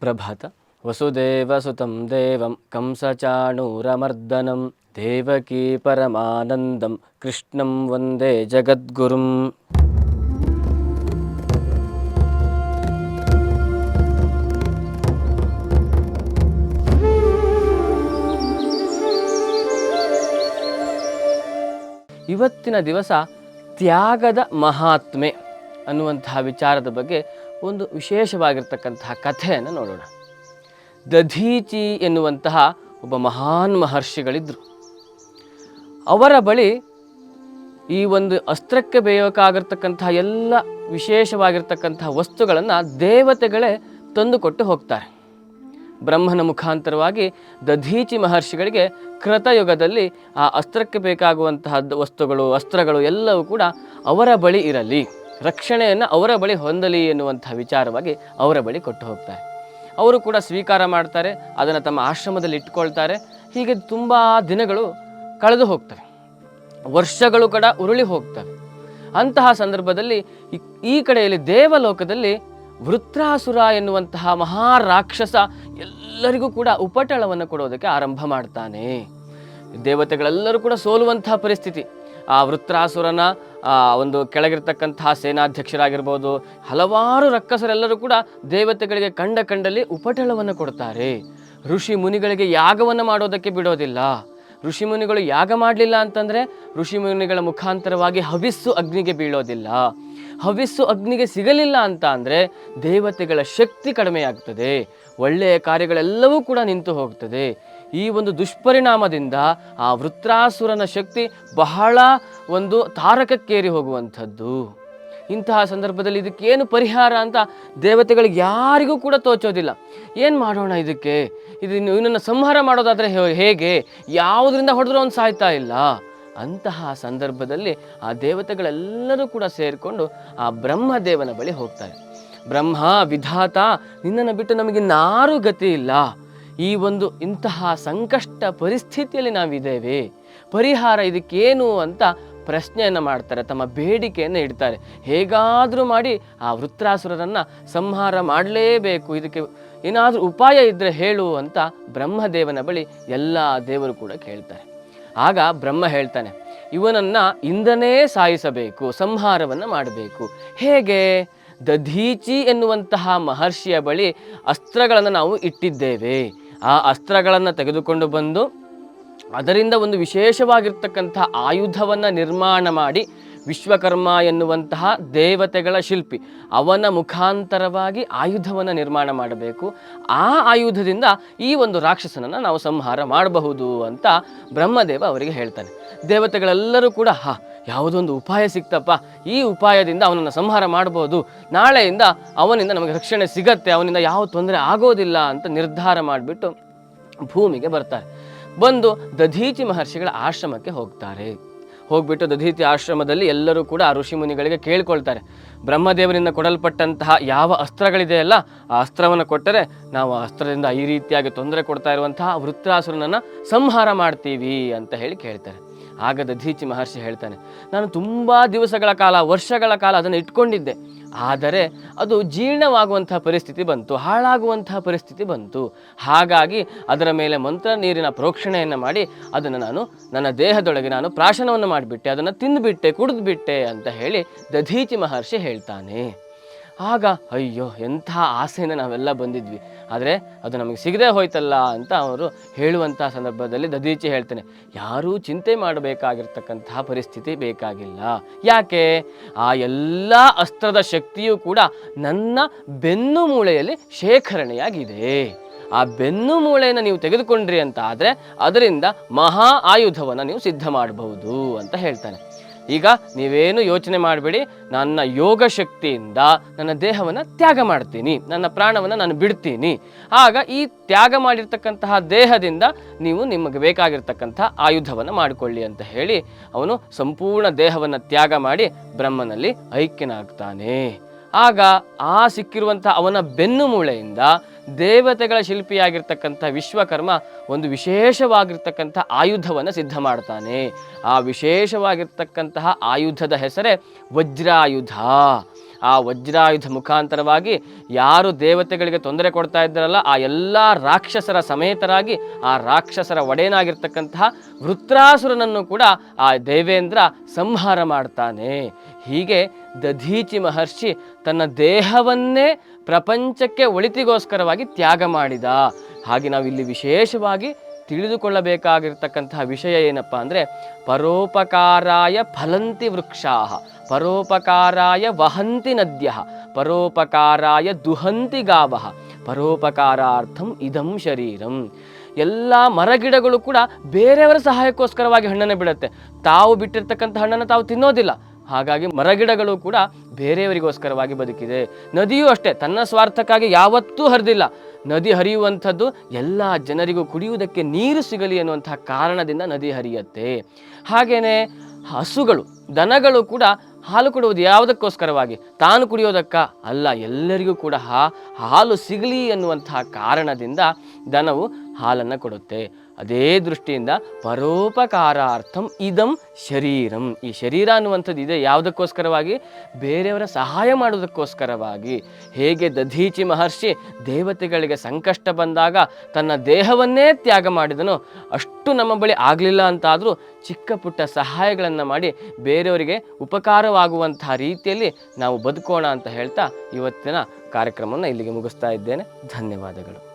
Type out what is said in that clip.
ಸುಪ್ರಭಾತ. ವಸುದೇವಸುತಂ ದೇವಂ, ಕಂಸಚಾಣೂರಮರ್ದನಂ, ದೇವಕೀ ಪರಮಾನಂದಂ, ಕೃಷ್ಣಂ ವಂದೇ ಜಗದ್ಗುರುಂ. ಇವತ್ತಿನ ದಿವಸ ತ್ಯಾಗದ ಮಹಾತ್ಮೆ ಅನ್ನುವಂತಹ ವಿಚಾರದ ಬಗ್ಗೆ ಒಂದು ವಿಶೇಷವಾಗಿರ್ತಕ್ಕಂತಹ ಕಥೆಯನ್ನು ನೋಡೋಣ. ದಧೀಚಿ ಎನ್ನುವಂತಹ ಒಬ್ಬ ಮಹಾನ್ ಮಹರ್ಷಿಗಳಿದ್ದರು ಅವರ ಬಳಿ ಈ ಒಂದು ಅಸ್ತ್ರಕ್ಕೆ ಬೇಯಬೇಕಾಗಿರ್ತಕ್ಕಂತಹ ಎಲ್ಲ ವಿಶೇಷವಾಗಿರ್ತಕ್ಕಂತಹ ವಸ್ತುಗಳನ್ನು ದೇವತೆಗಳೇ ತಂದುಕೊಟ್ಟು ಹೋಗ್ತಾರೆ. ಬ್ರಹ್ಮನ ಮುಖಾಂತರವಾಗಿ ದಧೀಚಿ ಮಹರ್ಷಿಗಳಿಗೆ ಕೃತಯುಗದಲ್ಲಿ ಆ ಅಸ್ತ್ರಕ್ಕೆ ಬೇಕಾಗುವಂತಹ ವಸ್ತುಗಳು, ಅಸ್ತ್ರಗಳು ಎಲ್ಲವೂ ಕೂಡ ಅವರ ಬಳಿ ಇರಲಿ. ರಕ್ಷಣೆಯನ್ನು ಅವರ ಬಳಿ ಹೊಂದಲಿ ಎನ್ನುವಂಥ ವಿಚಾರವಾಗಿ ಅವರ ಬಳಿ ಕೊಟ್ಟು ಹೋಗ್ತಾರೆ. ಅವರು ಕೂಡ ಸ್ವೀಕಾರ ಮಾಡ್ತಾರೆ, ಅದನ್ನು ತಮ್ಮ ಆಶ್ರಮದಲ್ಲಿ ಇಟ್ಕೊಳ್ತಾರೆ. ಹೀಗೆ ತುಂಬ ದಿನಗಳು ಕಳೆದು ಹೋಗ್ತವೆ. ವರ್ಷಗಳು ಕೂಡ ಉರುಳಿ ಹೋಗ್ತವೆ. ಅಂತಹ ಸಂದರ್ಭದಲ್ಲಿ ಈ- ಕಡೆಯಲ್ಲಿ ದೇವಲೋಕದಲ್ಲಿ ವೃತ್ರಾಸುರ ಎನ್ನುವಂತಹ ಮಹಾರಾಕ್ಷಸ ಎಲ್ಲರಿಗೂ ಕೂಡ ಉಪಟಳವನ್ನು ಕೊಡೋದಕ್ಕೆ ಆರಂಭ ಮಾಡ್ತಾನೆ. ದೇವತೆಗಳೆಲ್ಲರೂ ಕೂಡ ಸೋಲುವಂತಹ ಪರಿಸ್ಥಿತಿ. ಆ ವೃತ್ರಾಸುರನ ಒಂದು ಕೆಳಗಿರ್ತಕ್ಕಂತಹ ಸೇನಾಧ್ಯಕ್ಷರಾಗಿರ್ಬೋದು, ಹಲವಾರು ರಕ್ಕಸರೆಲ್ಲರೂ ಕೂಡ ದೇವತೆಗಳಿಗೆ ಕಂಡ ಕಂಡಲ್ಲಿ ಉಪಟಳವನ್ನು ಕೊಡ್ತಾರೆ. ಋಷಿ ಮುನಿಗಳಿಗೆ ಯಾಗವನ್ನು ಮಾಡೋದಕ್ಕೆ ಬಿಡೋದಿಲ್ಲ. ಋಷಿ ಮುನಿಗಳು ಯಾಗ ಮಾಡಲಿಲ್ಲ ಅಂತಂದರೆ ಋಷಿ ಮುನಿಗಳ ಮುಖಾಂತರವಾಗಿ ಹವಿಸ್ಸು ಅಗ್ನಿಗೆ ಬೀಳೋದಿಲ್ಲ. ಹವಿಸ್ಸು ಅಗ್ನಿಗೆ ಸಿಗಲಿಲ್ಲ ಅಂತ ಅಂದರೆ ದೇವತೆಗಳ ಶಕ್ತಿ ಕಡಿಮೆಯಾಗ್ತದೆ. ಒಳ್ಳೆಯ ಕಾರ್ಯಗಳೆಲ್ಲವೂ ಕೂಡ ನಿಂತು ಹೋಗ್ತದೆ. ಈ ಒಂದು ದುಷ್ಪರಿಣಾಮದಿಂದ ಆ ವೃತ್ರಾಸುರನ ಶಕ್ತಿ ಬಹಳ ಒಂದು ತಾರಕಕ್ಕೇರಿ ಹೋಗುವಂಥದ್ದು. ಇಂತಹ ಸಂದರ್ಭದಲ್ಲಿ ಇದಕ್ಕೇನು ಪರಿಹಾರ ಅಂತ ದೇವತೆಗಳಿಗೆ ಯಾರಿಗೂ ಕೂಡ ತೋಚೋದಿಲ್ಲ. ಏನು ಮಾಡೋಣ ಇದಕ್ಕೆ? ಇದು ಇನ್ನನ್ನು ಸಂಹಾರ ಮಾಡೋದಾದರೆ ಹೇಗೆ? ಯಾವುದರಿಂದ ಹೊಡೆದ್ರೂ ಅವನು ಸಾಯ್ತಾ ಇಲ್ಲ. ಅಂತಹ ಸಂದರ್ಭದಲ್ಲಿ ಆ ದೇವತೆಗಳೆಲ್ಲರೂ ಕೂಡ ಸೇರಿಕೊಂಡು ಆ ಬ್ರಹ್ಮದೇವನ ಬಳಿ ಹೋಗ್ತಾರೆ. ಬ್ರಹ್ಮ, ವಿಧಾತ, ನಿನ್ನನ್ನು ಬಿಟ್ಟು ನಮಗಿನ್ನಾರೂ ಗತಿ ಇಲ್ಲ. ಈ ಒಂದು ಇಂತಹ ಸಂಕಷ್ಟ ಪರಿಸ್ಥಿತಿಯಲ್ಲಿ ನಾವಿದ್ದೇವೆ. ಪರಿಹಾರ ಇದಕ್ಕೇನು ಅಂತ ಪ್ರಶ್ನೆಯನ್ನು ಮಾಡ್ತಾರೆ, ತಮ್ಮ ಬೇಡಿಕೆಯನ್ನು ಇಡ್ತಾರೆ. ಹೇಗಾದರೂ ಮಾಡಿ ಆ ವೃತ್ರಾಸುರರನ್ನು ಸಂಹಾರ ಮಾಡಲೇಬೇಕು. ಇದಕ್ಕೆ ಏನಾದರೂ ಉಪಾಯ ಇದ್ದರೆ ಹೇಳು ಅಂತ ಬ್ರಹ್ಮದೇವನ ಬಳಿ ಎಲ್ಲ ದೇವರು ಕೂಡ ಕೇಳ್ತಾರೆ. ಆಗ ಬ್ರಹ್ಮ ಹೇಳ್ತಾನೆ, ಇವನನ್ನು ಇಂದನೇ ಸಾಯಿಸಬೇಕು, ಸಂಹಾರವನ್ನು ಮಾಡಬೇಕು. ಹೇಗೆ? ದಧೀಚಿ ಎನ್ನುವಂತಹ ಮಹರ್ಷಿಯ ಬಳಿ ಅಸ್ತ್ರಗಳನ್ನು ನಾವು ಇಟ್ಟಿದ್ದೇವೆ. ಆ ಅಸ್ತ್ರಗಳನ್ನು ತೆಗೆದುಕೊಂಡು ಬಂದು ಅದರಿಂದ ಒಂದು ವಿಶೇಷವಾಗಿರ್ತಕ್ಕಂಥ ಆಯುಧವನ್ನು ನಿರ್ಮಾಣ ಮಾಡಿ ವಿಶ್ವಕರ್ಮ ಎನ್ನುವಂತಹ ದೇವತೆಗಳ ಶಿಲ್ಪಿ. ಅವನ ಮುಖಾಂತರವಾಗಿ ಆಯುಧವನ್ನು ನಿರ್ಮಾಣ ಮಾಡಬೇಕು. ಆ ಆಯುಧದಿಂದ ಈ ಒಂದು ರಾಕ್ಷಸನನ್ನು ನಾವು ಸಂಹಾರ ಮಾಡಬಹುದು ಅಂತ ಬ್ರಹ್ಮದೇವ ಅವರಿಗೆ ಹೇಳ್ತಾನೆ. ದೇವತೆಗಳೆಲ್ಲರೂ ಕೂಡ, ಹಾ ಯಾವುದೊಂದು ಉಪಾಯ ಸಿಕ್ತಪ್ಪ, ಈ ಉಪಾಯದಿಂದ ಅವನನ್ನು ಸಂಹಾರ ಮಾಡ್ಬೋದು. ನಾಳೆಯಿಂದ ಅವನಿಂದ ನಮಗೆ ರಕ್ಷಣೆ ಸಿಗತ್ತೆ, ಅವನಿಂದ ಯಾವ ತೊಂದರೆ ಆಗೋದಿಲ್ಲ ಅಂತ ನಿರ್ಧಾರ ಮಾಡಿಬಿಟ್ಟು ಭೂಮಿಗೆ ಬರ್ತಾರೆ. ಬಂದು ದಧೀಚಿ ಮಹರ್ಷಿಗಳ ಆಶ್ರಮಕ್ಕೆ ಹೋಗ್ತಾರೆ. ಹೋಗ್ಬಿಟ್ಟು ದಧೀತಿ ಆಶ್ರಮದಲ್ಲಿ ಎಲ್ಲರೂ ಕೂಡ ಆ ಋಷಿ ಮುನಿಗಳಿಗೆ ಕೇಳ್ಕೊಳ್ತಾರೆ. ಬ್ರಹ್ಮದೇವರಿಂದ ಕೊಡಲ್ಪಟ್ಟಂತಹ ಯಾವ ಅಸ್ತ್ರಗಳಿದೆಯಲ್ಲ ಆ ಅಸ್ತ್ರವನ್ನು ಕೊಟ್ಟರೆ ನಾವು ಆ ಅಸ್ತ್ರದಿಂದ ಈ ರೀತಿಯಾಗಿ ತೊಂದರೆ ಕೊಡ್ತಾ ಇರುವಂತಹ ವೃತ್ರಾಸುರನನ್ನು ಸಂಹಾರ ಮಾಡ್ತೀವಿ ಅಂತ ಹೇಳಿ ಕೇಳ್ತಾರೆ. ಆಗ ದಧೀಚಿ ಮಹರ್ಷಿ ಹೇಳ್ತಾನೆ, ನಾನು ತುಂಬ ದಿವಸಗಳ ಕಾಲ, ವರ್ಷಗಳ ಕಾಲ ಅದನ್ನು ಇಟ್ಕೊಂಡಿದ್ದೆ. ಆದರೆ ಅದು ಜೀರ್ಣವಾಗುವಂಥ ಪರಿಸ್ಥಿತಿ ಬಂತು, ಹಾಳಾಗುವಂತಹ ಪರಿಸ್ಥಿತಿ ಬಂತು. ಹಾಗಾಗಿ ಅದರ ಮೇಲೆ ಮಂತ್ರ ನೀರಿನ ಪ್ರೋಕ್ಷಣೆಯನ್ನು ಮಾಡಿ, ಅದನ್ನು ನಾನು ನನ್ನ ದೇಹದೊಳಗೆ ನಾನು ಪ್ರಾಶನವನ್ನು ಮಾಡಿಬಿಟ್ಟೆ, ಅದನ್ನು ತಿಂದುಬಿಟ್ಟೆ, ಕುಡಿದ್ಬಿಟ್ಟೆ ಅಂತ ಹೇಳಿ ದಧೀಚಿ ಮಹರ್ಷಿ ಹೇಳ್ತಾನೆ. ಆಗ ಅಯ್ಯೋ, ಎಂಥ ಆಸೆಯಿಂದ ನಾವೆಲ್ಲ ಬಂದಿದ್ವಿ. ಆದರೆ ಅದು ನಮಗೆ ಸಿಗದೆ ಹೋಯ್ತಲ್ಲ ಅಂತ ಅವರು ಹೇಳುವಂಥ ಸಂದರ್ಭದಲ್ಲಿ ದದೀಚಿ ಹೇಳ್ತಾನೆ, ಯಾರೂ ಚಿಂತೆ ಮಾಡಬೇಕಾಗಿರ್ತಕ್ಕಂತಹ ಪರಿಸ್ಥಿತಿ ಬೇಕಾಗಿಲ್ಲ. ಯಾಕೆ? ಆ ಎಲ್ಲ ಅಸ್ತ್ರದ ಶಕ್ತಿಯೂ ಕೂಡ ನನ್ನ ಬೆನ್ನು ಮೂಳೆಯಲ್ಲಿ ಶೇಖರಣೆಯಾಗಿದೆ. ಆ ಬೆನ್ನು ಮೂಳೆಯನ್ನು ನೀವು ತೆಗೆದುಕೊಂಡ್ರಿ ಅಂತ ಆದರೆ ಅದರಿಂದ ಮಹಾ ಆಯುಧವನ್ನು ನೀವು ಸಿದ್ಧ ಮಾಡಬಹುದು ಅಂತ ಹೇಳ್ತಾನೆ. ಈಗ ನೀವೇನು ಯೋಚನೆ ಮಾಡಬೇಡಿ, ನನ್ನ ಯೋಗ ಶಕ್ತಿಯಿಂದ ನನ್ನ ದೇಹವನ್ನು ತ್ಯಾಗ ಮಾಡ್ತೀನಿ, ನನ್ನ ಪ್ರಾಣವನ್ನು ನಾನು ಬಿಡ್ತೀನಿ. ಆಗ ಈ ತ್ಯಾಗ ಮಾಡಿರ್ತಕ್ಕಂತಹ ದೇಹದಿಂದ ನೀವು ನಿಮಗೆ ಬೇಕಾಗಿರ್ತಕ್ಕಂಥ ಆಯುಧವನ್ನು ಮಾಡಿಕೊಳ್ಳಿ ಅಂತ ಹೇಳಿ ಅವನು ಸಂಪೂರ್ಣ ದೇಹವನ್ನು ತ್ಯಾಗ ಮಾಡಿ ಬ್ರಹ್ಮನಲ್ಲಿ ಐಕ್ಯನಾಗ್ತಾನೆ. ಆಗ ಆ ಸಿಕ್ಕಿರುವಂಥ ಅವನ ಬೆನ್ನು ಮೂಳೆಯಿಂದ ದೇವತೆಗಳ ಶಿಲ್ಪಿಯಾಗಿರ್ತಕ್ಕಂಥ ವಿಶ್ವಕರ್ಮ ಒಂದು ವಿಶೇಷವಾಗಿರ್ತಕ್ಕಂಥ ಆಯುಧವನ್ನು ಸಿದ್ಧ ಮಾಡ್ತಾನೆ. ಆ ವಿಶೇಷವಾಗಿರ್ತಕ್ಕಂತಹ ಆಯುಧದ ಹೆಸರೇ ವಜ್ರಾಯುಧ. ಆ ವಜ್ರಾಯುಧ ಮುಖಾಂತರವಾಗಿ ಯಾರು ದೇವತೆಗಳಿಗೆ ತೊಂದರೆ ಕೊಡ್ತಾ ಇದ್ದಾರಲ್ಲ, ಆ ಎಲ್ಲ ರಾಕ್ಷಸರ ಸಮೇತರಾಗಿ ಆ ರಾಕ್ಷಸರ ಒಡೆಯನಾಗಿರ್ತಕ್ಕಂತಹ ವೃತ್ರಾಸುರನನ್ನು ಕೂಡ ಆ ದೇವೇಂದ್ರ ಸಂಹಾರ ಮಾಡ್ತಾನೆ. ಹೀಗೆ ದಧೀಚಿ ಮಹರ್ಷಿ ತನ್ನ ದೇಹವನ್ನೇ ಪ್ರಪಂಚಕ್ಕೆ ಒಳಿತಿಗೋಸ್ಕರವಾಗಿ ತ್ಯಾಗ ಮಾಡಿದ. ಹಾಗೆ ನಾವು ಇಲ್ಲಿ ವಿಶೇಷವಾಗಿ ತಿಳಿದುಕೊಳ್ಳಬೇಕಾಗಿರ್ತಕ್ಕಂತಹ ವಿಷಯ ಏನಪ್ಪ ಅಂದರೆ, ಪರೋಪಕಾರಾಯ ಫಲಂತಿ ವೃಕ್ಷಾ ಪರೋಪಕಾರಾಯ ವಹಂತಿ ನದ್ಯ ಪರೋಪಕಾರಾಯ ದುಹಂತಿ ಗಾವ ಪರೋಪಕಾರಾರ್ಥಂ ಇದಂ ಶರೀರಂ. ಎಲ್ಲ ಮರಗಿಡಗಳು ಕೂಡ ಬೇರೆಯವರ ಸಹಾಯಕ್ಕೋಸ್ಕರವಾಗಿ ಹಣ್ಣನ್ನು ಬಿಡುತ್ತೆ. ತಾವು ಬಿಟ್ಟಿರ್ತಕ್ಕಂಥ ಹಣ್ಣನ್ನು ತಾವು ತಿನ್ನೋದಿಲ್ಲ. ಹಾಗಾಗಿ ಮರಗಿಡಗಳು ಕೂಡ ಬೇರೆಯವರಿಗೋಸ್ಕರವಾಗಿ ಬದುಕಿದೆ. ನದಿಯೂ ಅಷ್ಟೇ, ತನ್ನ ಸ್ವಾರ್ಥಕ್ಕಾಗಿ ಯಾವತ್ತೂ ಹರಿದಿಲ್ಲ. ನದಿ ಹರಿಯುವಂಥದ್ದು ಎಲ್ಲ ಜನರಿಗೂ ಕುಡಿಯುವುದಕ್ಕೆ ನೀರು ಸಿಗಲಿ ಅನ್ನುವಂತಹ ಕಾರಣದಿಂದ ನದಿ ಹರಿಯುತ್ತೆ. ಹಾಗೆಯೇ ಹಸುಗಳು, ದನಗಳು ಕೂಡ ಹಾಲು ಕೊಡುವುದು ಯಾವುದಕ್ಕೋಸ್ಕರವಾಗಿ? ತಾನು ಕುಡಿಯೋದಕ್ಕ ಅಲ್ಲ, ಎಲ್ಲರಿಗೂ ಕೂಡ ಹಾಲು ಸಿಗಲಿ ಅನ್ನುವಂತಹ ಕಾರಣದಿಂದ ದನವು ಹಾಲನ್ನು ಕೊಡುತ್ತೆ. ಅದೇ ದೃಷ್ಟಿಯಿಂದ ಪರೋಪಕಾರಾರ್ಥಂ ಇದಂ ಶರೀರಂ. ಈ ಶರೀರ ಅನ್ನುವಂಥದ್ದು ಇದೆ ಯಾವುದಕ್ಕೋಸ್ಕರವಾಗಿ? ಬೇರೆಯವರ ಸಹಾಯ ಮಾಡುವುದಕ್ಕೋಸ್ಕರವಾಗಿ. ಹೇಗೆ ದಧೀಚಿ ಮಹರ್ಷಿ ದೇವತೆಗಳಿಗೆ ಸಂಕಷ್ಟ ಬಂದಾಗ ತನ್ನ ದೇಹವನ್ನೇ ತ್ಯಾಗ ಮಾಡಿದನು, ಅಷ್ಟು ನಮ್ಮ ಬಳಿ ಆಗಲಿಲ್ಲ ಅಂತಾದರೂ ಚಿಕ್ಕ ಪುಟ್ಟ ಸಹಾಯಗಳನ್ನು ಮಾಡಿ ಬೇರೆಯವರಿಗೆ ಉಪಕಾರವಾಗುವಂತಹ ರೀತಿಯಲ್ಲಿ ನಾವು ಬದುಕೋಣ ಅಂತ ಹೇಳ್ತಾ ಇವತ್ತಿನ ಕಾರ್ಯಕ್ರಮವನ್ನು ಇಲ್ಲಿಗೆ ಮುಗಿಸ್ತಾ ಇದ್ದೇನೆ. ಧನ್ಯವಾದಗಳು.